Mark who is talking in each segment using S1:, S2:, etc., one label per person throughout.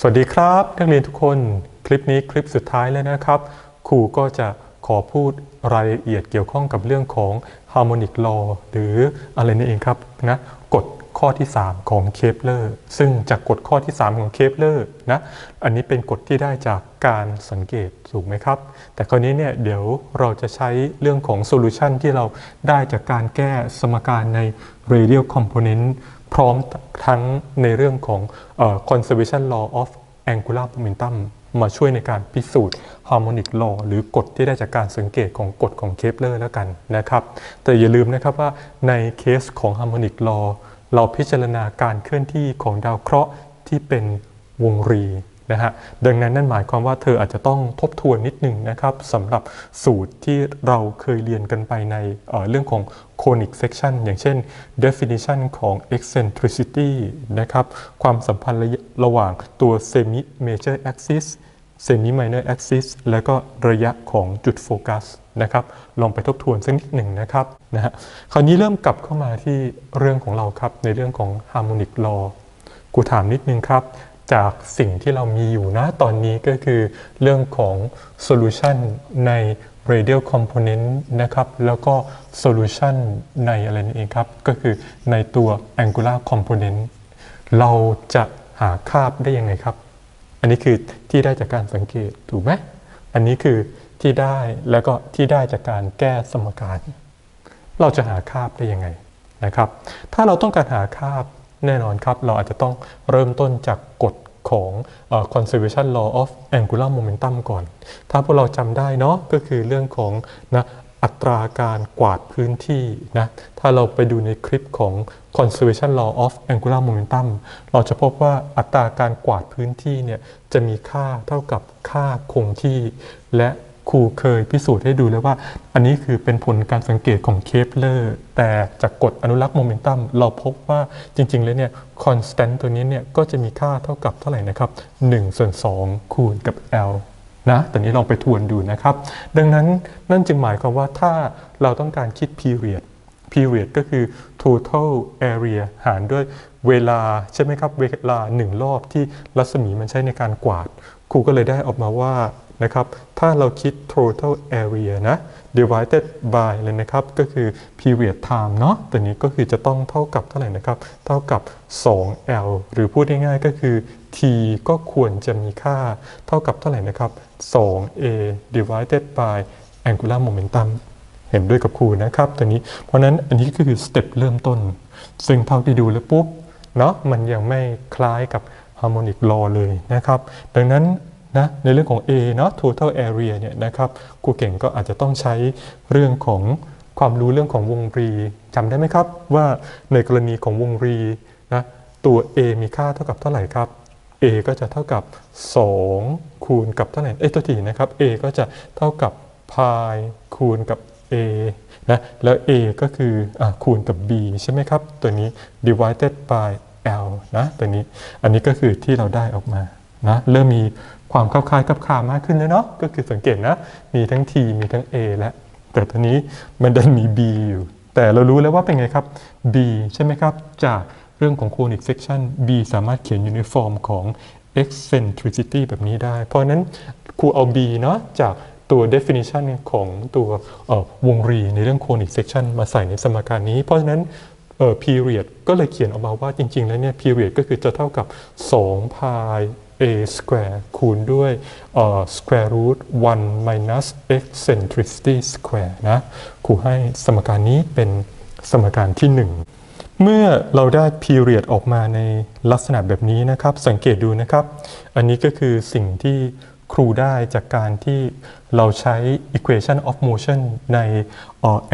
S1: สวัสดีครับนักเรียนทุกคนคลิปนี้คลิปสุดท้ายแล้วนะครับครูก็จะขอพูดรายละเอียดเกี่ยวข้องกับเรื่องของ harmonic law หรืออะไรนั่นเองครับนะกฎข้อที่ 3 ของเคปเลอร์ซึ่งจากกฎข้อที่ 3 ของเคปเลอร์นะอันนี้เป็นกฎที่ได้จากการสังเกตถูกไหมครับ แต่คราวนี้เนี่ยเดี๋ยวเราจะใช้เรื่องของโซลูชันที่เราได้จากการแก้สมการใน radial component พร้อมทั้งในเรื่องของ conservation law of angular momentum มาช่วยในการพิสูจน์ harmonic law หรือกฎที่ได้จากการสังเกตของกฎของเคปเลอร์แล้วกันนะครับ แต่อย่าลืมนะครับว่าในเคสของ harmonic law เราพิจารณาการเคลื่อนที่ของดาวเคราะห์ที่เป็นวงรี นะฮะดังนั้นนั่นหมายความว่าเธออาจจะต้องทบทวนนิดหนึ่งนะครับสำหรับสูตรที่เราเคยเรียนกันไปในเเรื่องของ conic section อย่างเช่น definition ของ eccentricity นะครับความสัมพันธ์ระยะระหว่างตัว semi major axis semi minor axis แล้วก็ระยะของจุดโฟกัสนะครับลองไปทบทวนสักนิดหนึ่งนะครับนะฮะคราวนี้เริ่มกลับเข้ามาที่เรื่องของเราครับในเรื่องของ harmonic law กูถามนิดนึงครับ จากสิ่งที่เรามีอยู่นะตอนนี้ก็คือเรื่องของ solution ใน radial component นะครับ แล้วก็ solution ในอะไรนั่นเองครับ ก็คือในตัว angular component เราจะหาคาบได้ยังไงครับ อันนี้คือที่ได้จากการสังเกตถูกไหมอันนี้คือที่ได้แล้วก็ที่ได้จากการแก้สมการ เราจะหาคาบได้ยังไงนะครับ ถ้าเราต้องการหาคาบ แน่นอนครับ เราอาจจะต้องเริ่มต้นจากกฎของ conservation law of angular momentum ก่อน ถ้าพวกเราจำได้เนาะก็คือเรื่องของนะอัตราการกวาดพื้นที่นะ ถ้าเราไปดูในคลิปของ conservation law of angular momentum เราจะพบว่าอัตราการกวาดพื้นที่เนี่ยจะมีค่าเท่ากับค่าคงที่ และ ครูเคยพิสูจน์ให้ดูแล้วว่า อันนี้คือเป็นผลการสังเกตของเคปเลอร์แต่จากกฎอนุรักษ์โมเมนตัมเราพบว่าจริง ๆ แล้วเนี่ยคอนสแตนต์ตัวนี้เนี่ยก็จะมีค่าเท่ากับเท่าไหร่นะครับ1ส่วน2คูณกับ L นะต่นี้ลองไปทวนดูนะครับ ดังนั้นนั่นจึงหมายความว่าถ้าเราต้องการคิด period period ก็คือ total area หารด้วยเวลาใช่ไหมครับ เวลา1รอบที่รัศมีมันใช้ในการกวาด ครูก็เลยได้ออกมาว่า นะครับ ถ้าเราคิด total area นะ divided by เลยนะครับ ก็คือ period time เนาะตัวนี้ก็คือจะต้องเท่ากับเท่าไหร่นะครับ เท่ากับ 2L หรือพูดง่ายๆก็คือ t ก็ควรจะมีค่าเท่ากับเท่าไหร่นะครับ 2a divided by angular momentum เห็นด้วยกับครูนะครับตัวนี้ เพราะนั้นอันนี้ก็คือสเต็ปเริ่มต้น ซึ่งเท่าที่ดูแล้วปุ๊บเนาะมันยังไม่คล้ายกับ harmonic law เลยนะครับ ดังนั้น นะในเรื่องของ A เนาะ total area เนี่ยนะครับครูเก่งก็อาจจะต้องใช้เรื่องของความรู้เรื่องของวงรีจำได้ไหมครับ ว่าในกรณีของวงรีนะตัว A มีค่าเท่ากับเท่าไหร่ครับ A ก็จะเท่ากับ 2 คูณกับเท่าไหร่ เอ้ยตัวทีนะครับ A ก็จะเท่ากับ pi คูณกับ A นะแล้ว A ก็คืออคูณกับ B ใช่ไหมครับ ตัวนี้ divided by L นะตัวนี้อันนี้ก็คือที่เราได้ออกมา นะเริ่มมีความคล้ายกับคามากขึ้นแล้วเนาะก็คือสังเกตนะมีทั้ง T มีทั้ง A และ แต่ตัวนี้มันดันมี B อยู่ แต่เรารู้แล้วว่าเป็นไงครับ B ใช่ไหมครับ จากเรื่องของ conic section B สามารถเขียนอยู่ในฟอร์มของ eccentricity แบบนี้ได้ เพราะนั้นครูเอา B เนาะจากตัว definition ของตัววงรีในเรื่อง conic section มาใส่ในสมการนี้ เพราะฉะนั้นเออ period ก็เลยเขียนออกมาว่าจริง ๆ แล้วเนี่ย period ก็คือจะเท่ากับ2 pi a square คูณด้วยเอ่อ square root 1 minus eccentricity square นะครูให้สมการนี้เป็นสมการที่ 1 เมื่อเราได้ period ออกมาในลักษณะแบบนี้นะครับ สังเกตดูนะครับ อันนี้ก็คือสิ่งที่ครูได้จากการที่เราใช้ equation of motion ใน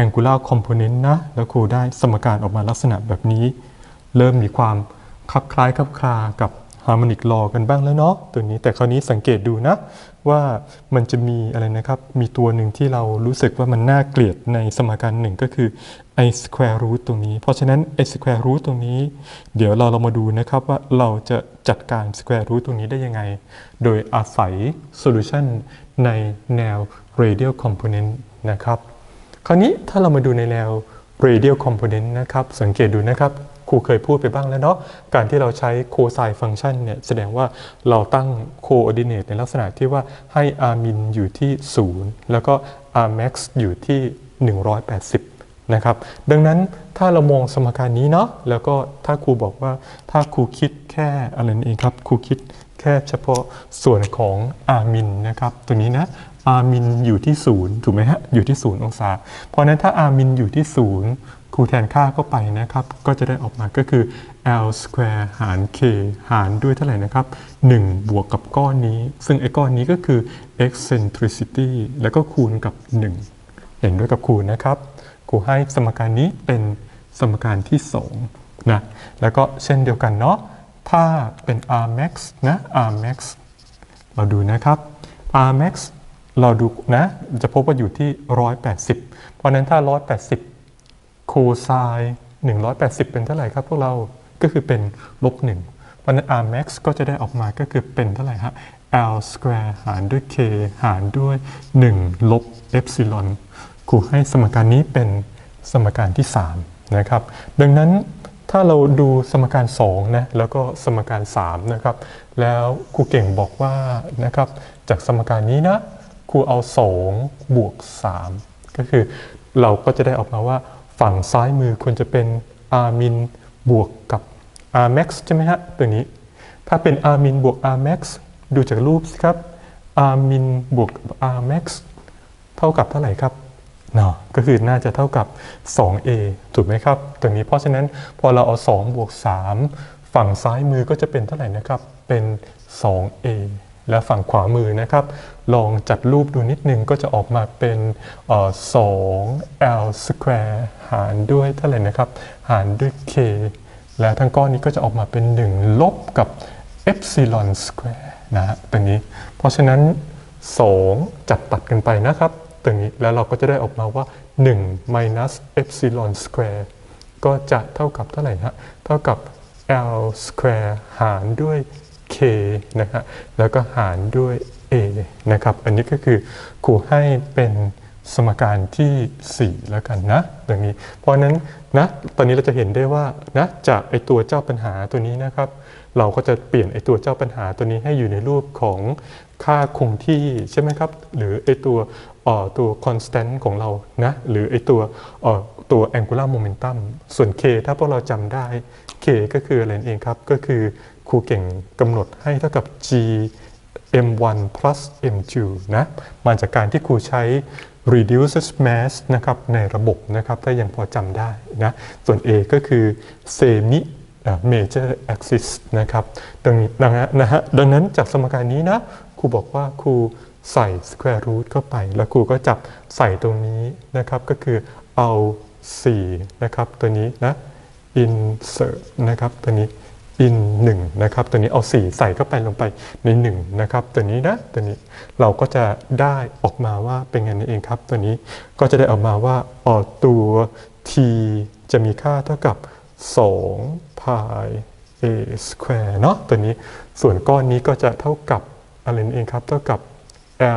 S1: angular component นะ แล้วครูได้สมการออกมาลักษณะแบบนี้ เริ่มมีความคลับคล้ายคลับคลากับ harmonic law กันบ้างแล้วเนาะตัวนี้แต่คราวนี้สังเกตดูนะ ว่ามันจะมีอะไรนะครับ มีตัวหนึ่งที่เรารู้สึกว่ามันน่าเกลียดในสมการหนึ่งก็คือ i square root ตรงนี้ เพราะฉะนั้น i square root ตรงนี้ เดี๋ยวเราเรามาดูนะครับว่าเราจะจัดการ square root ตรงนี้ได้ยังไง โดยอาศัย solution ในแนว radial component นะครับ คราวนี้ถ้าเรามาดูในแนว radial component นะครับ สังเกตดูนะครับ รูครูเคยพูดไปบ้างแล้วเนาะการที่เราใช้โคไซฟังชันเนี่ยแสดงว่าเราตั้งโคออร์ดิเนตในลักษณะที่ว่าให้อามินอยู่ที่ 0 แล้วก็ r max อยู่ที่ 180 นะครับ ดังนั้นถ้าเรามองสมการนี้เนาะแล้วก็ถ้าครูบอกว่าถ้าครูคิดแค่อะไรนั่นเองครับครูคิดแค่เฉพาะส่วนของอามินนะครับตัวนี้นะอามินอยู่ที่ 0 ถูกไหมฮะอยู่ที่ 0 องศา เพราะนั้นถ้าอามินอยู่ที่ 0 ครูแทนค่าเข้าไปนะครับ ก็จะได้ออกมาก็คือ L square หาร K หารด้วยเท่าไหร่นะครับ 1 บวกกับก้อนนี้ ซึ่งไอ้ก้อนนี้ก็คือ eccentricity แล้วก็คูณกับ 1 เห็นด้วยกับครูนะครับ ครูให้สมการนี้เป็นสมการที่2นะ แล้วก็เช่นเดียวกันเนาะ ถ้าเป็น R max นะ R max เราดูนะครับ R max เราดูนะ จะพบว่าอยู่ที่ 180 เพราะนั้นถ้า 180 คไซน์180 เป็นเท่าไหร่ครับพวกเรา ก็คือเป็นลบ1เพราะฉะนั้น R max ก็จะได้ออกมาก็คือเป็นเท่าไหร่ฮะ L square หารด้วย K หารด้วย 1 ลบ epsilon ครูให้สมการนี้เป็นสมการที่ 3 นะครับ ดังนั้นถ้าเราดูสมการ2นะแล้วก็สมการ3นะครับ แล้วครูเก่งบอกว่านะครับ จากสมการนี้นะครูเอา 2 บวก 3 ก็คือเราก็จะได้ออกมาว่า ฝั่งซ้ายมือควรจะเป็น r min บวกกับ r max ใช่ไหมฮะ ตัวนี้ ถ้าเป็น r min บวก r max ดูจากรูปสิครับ r min บวกกับ r max เท่ากับเท่าไหร่ครับเนาะก็คือน่าจะเท่ากับ 2a ถูกไหมครับ ตรงนี้เพราะฉะนั้นพอเราเอา 2 บวก 3 ฝั่งซ้ายมือก็จะเป็นเท่าไหร่นะครับ เป็น 2a และฝั่งขวามือนะครับ ลองจัดรูปดูนิดนึงก็จะออกมาเป็นเอ่อ 2l square หารด้วยเท่าไหร่นะครับ หารด้วย k แล้วทั้งก้อนนี้ก็จะออกมาเป็น 1 ลบกับ epsilon square นะฮะตรงนี้ เพราะฉะนั้น 2 จัดตัดกันไปนะครับตรงนี้แล้วเราก็จะได้ออกมาว่า1 minus epsilon square ก็จะเท่ากับเท่าไหร่ฮะเท่ากับ l square หารด้วย k นะฮะแล้วก็หารด้วย a นะครับ อันนี้ก็คือครูให้เป็นสมการที่ 4 แล้วกันนะตรงนี้ เพราะนั้นนะตอนนี้เราจะเห็นได้ว่านะจากไอตัวเจ้าปัญหาตัวนี้นะครับ เราก็จะเปลี่ยนไอตัวเจ้าปัญหาตัวนี้ให้อยู่ในรูปของค่าคงที่ใช่ไหมครับ หรือไอตัวอ่อตัว constant ของเรานะหรือไอตัวอ่อตัว angular momentum ส่วน k ถ้าพวกเราจำได้ k ก็คืออะไรนั่นเองครับก็คือ ครูเก่งกำหนดให้เท่ากับ g m1 plus m2 นะมาจากการที่ครูใช้ reduces mass นะครับในระบบนะครับถ้ายังพอจำได้นะส่วน a ก็คือ semi major axis นะครับดังนี้นนะฮะดังนั้นจากสมการนี้นะครูบอกว่าครูใส่ square root เข้าไป แล้วครูก็จับใส่ตรงนี้นะครับก็คือเอา4นะครับตัวนี้นะ insert นะครับตัวนี้ in 1นะครับตัวนี้เอา 4 ใส่เข้าไปลงไปใน1นะครับตัวนี้นะตัวนี้เราก็จะได้ออกมาว่าเป็นไงนั่นเองครับ ตัวนี้ก็จะได้ออกมาว่าออตัว t จะมีค่าเท่ากับ2 pi a square เนาะตัวนี้ส่วนก้อนนี้ก็จะเท่ากับอะไรนั่นเองครับเท่ากับ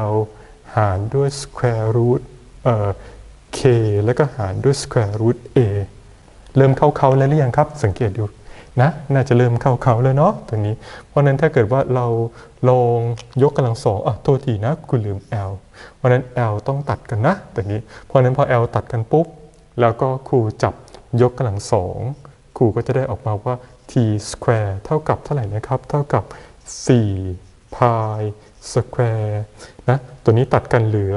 S1: l หารด้วย square root เอ่อ k แล้วก็หารด้วย square root a เริ่มเข้าเขาแล้วหรือยังครับ สังเกตดู นะน่าจะเริ่มเข้าเขาแล้วเนาะตัวนี้ เพราะนั้นถ้าเกิดว่าเราลองยกกำลังสองอะโทษทีนะคุณลืม l เพราะนั้น l ต้องตัดกันนะตัวนี้ เพราะฉะนั้นพอ l ตัดกันปุ๊บ แล้วก็ครูจับยกกำลังสองครูก็จะได้ออกมาว่า t square เท่ากับเท่าไหร่นะครับ เท่ากับ4 pi square นะตัวนี้ตัดกันเหลือ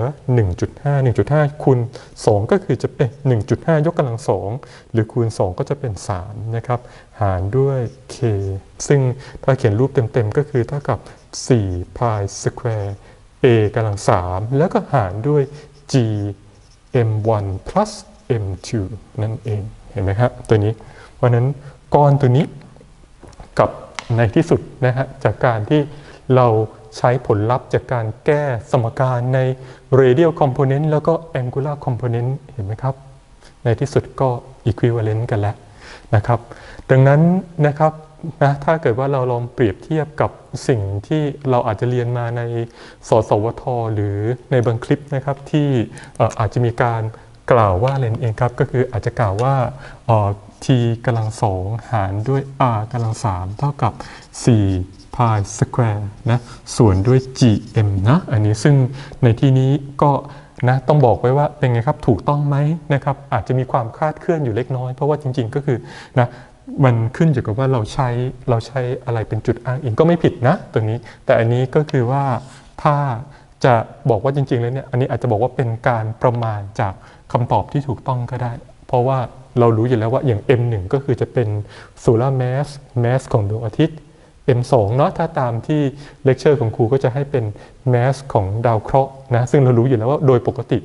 S1: 1.5 1.5 คูณ 2 ก็คือจะเป็น 1.5 ยกกำลัง 2 หรือคูณ 2 ก็จะเป็น 3 นะครับ หารด้วย k ซึ่งถ้าเขียนรูปเต็มๆ ก็คือเท่ากับ4 pi square a กำลัง 3 แล้วก็หารด้วย g m1 plus m2 นั่นเอง เห็นไหมครับตัวนี้ เพราะนั้นก้อนตัวนี้กับในที่สุดนะฮะจากการที่ เราใช้ผลลัพธ์จากการแก้สมการใน radial component แล้วก็ angular component เห็นไหมครับ ในที่สุดก็ equivalent กันแล้วนะครับ ดังนั้นนะครับนะถ้าเกิดว่าเราลองเปรียบเทียบกับสิ่งที่เราอาจจะเรียนมาในสสวท หรือในบางคลิปนะครับที่อาจจะมีการ กล่าวว่าอะไรนั่นเองครับก็คืออาจจะกล่าวว่าออ t กำลังสองหารด้วย r กำลังสามเท่ากับ 4 pi square นะส่วนด้วย gm นะอันนี้ซึ่งในที่นี้ก็นะต้องบอกไว้ว่าเป็นไงครับถูกต้องไหมนะครับอาจจะมีความคลาดเคลื่อนอยู่เล็กน้อย เพราะว่าจริง ๆ ก็คือนะมันขึ้นอยู่กับว่าเราใช้เราใช้อะไรเป็นจุดอ้างอิงก็ไม่ผิดนะ ตัวนี้ แต่อันนี้ก็คือว่าถ้า จะบอกว่าจริง ๆ แล้วเนี่ยอันนี้อาจจะบอกว่าเป็นการประมาณจากคำตอบที่ถูกต้องก็ได้ เพราะว่าเรารู้อยู่แล้วว่าอย่าง M1 ก็คือจะเป็น solar mass mass ของดวงอาทิตย์ M2 เนาะถ้าตามที่เลคเชอร์ของครูก็จะให้เป็น mass ของดาวเคราะห์นะซึ่งเรารู้อยู่แล้วว่าโดยปกติ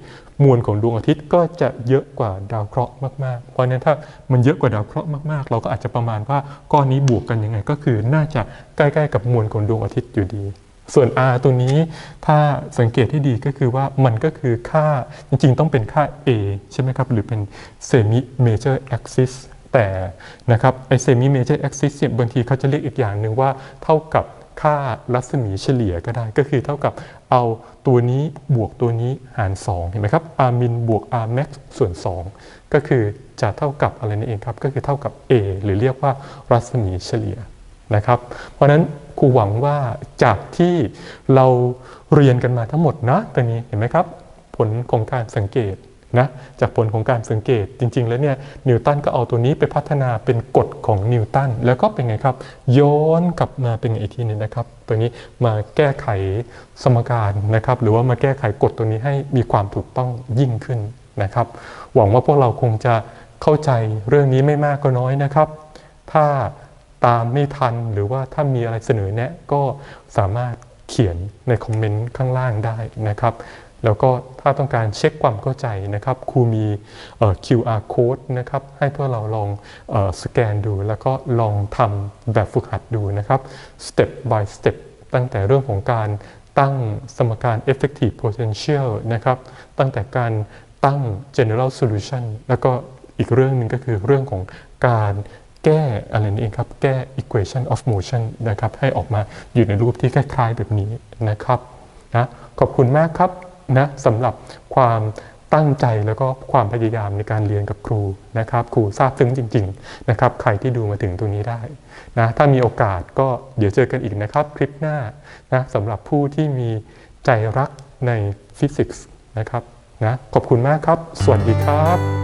S1: มวลของดวงอาทิตย์ก็จะเยอะกว่าดาวเคราะห์มากๆ เพราะฉะนั้นถ้ามันเยอะกว่าดาวเคราะห์มากๆ เราก็อาจจะประมาณว่าก้อนนี้บวกกันยังไง ก็คือน่าจะใกล้ ๆ กับมวลของดวงอาทิตย์อยู่ดี ส่วน r ตัวนี้ถ้าสังเกตที่ดีก็คือว่ามันก็คือค่าจริงๆ ต้องเป็นค่า a ใช่ไหมครับ หรือเป็น semi major axis แต่นะครับไอ semi major axis เนี่ยบางทีเขาจะเรียกอีกอย่างหนึ่งว่าเท่ากับค่ารัศมีเฉลี่ยก็ได้ ก็คือเท่ากับเอาตัวนี้บวกตัวนี้หาร 2 เห็นไหมครับ r min บวก r max ส่วน 2 ก็คือจะเท่ากับอะไรนั่นเองครับ ก็คือเท่ากับ a หรือเรียกว่ารัศมีเฉลี่ยนะครับ เพราะฉะนั้น ครูหวังว่าจากที่เราเรียนกันมาทั้งหมดนะตอนนี้เห็นไหมครับ ผลของการสังเกตนะจากผลของการสังเกตจริง ๆ แล้วเนี่ยนิวตันก็เอาตัวนี้ไปพัฒนาเป็นกฎของนิวตันแล้วก็เป็นไงครับ ย้อนกลับมาเป็นไงอีกทีนึงนะครับ ตัวนี้มาแก้ไขสมการนะครับ หรือว่ามาแก้ไขกฎตัวนี้ให้มีความถูกต้องยิ่งขึ้นนะครับ หวังว่าพวกเราคงจะเข้าใจเรื่องนี้ไม่มากก็น้อยนะครับ ถ้า ตามไม่ทันหรือว่าถ้ามีอะไรเสนอแนะก็สามารถเขียนในคอมเมนต์ข้างล่างได้นะครับแล้วก็ถ้าต้องการเช็คความเข้าใจนะครับครูมี QR code นะครับให้พวกเราลองอสแกนดูแล้วก็ลองทำแบบฝึกหัดดูนะครับ step by step ตั้งแต่เรื่องของการตั้งสมการ effective potential นะครับตั้งแต่การตั้ง general solution แล้วก็อีกเรื่องหนึ่งก็คือเรื่องของการ แก้อะไรนี่เองครับ แก้ equation of motion นะครับ ให้ออกมาอยู่ในรูปที่คล้ายๆแบบนี้นะครับนะขอบคุณมากครับนะสำหรับความตั้งใจแล้วก็ความพยายามในการเรียนกับครูนะครับ ครูทราบซึ้งจริง ๆ นะครับ ใครที่ดูมาถึงตรงนี้ได้นะถ้ามีโอกาสก็เดี๋ยวเจอกันอีกนะครับ คลิปหน้านะสำหรับผู้ที่มีใจรักในฟิสิกส์นะครับนะขอบคุณมากครับ สวัสดีครับ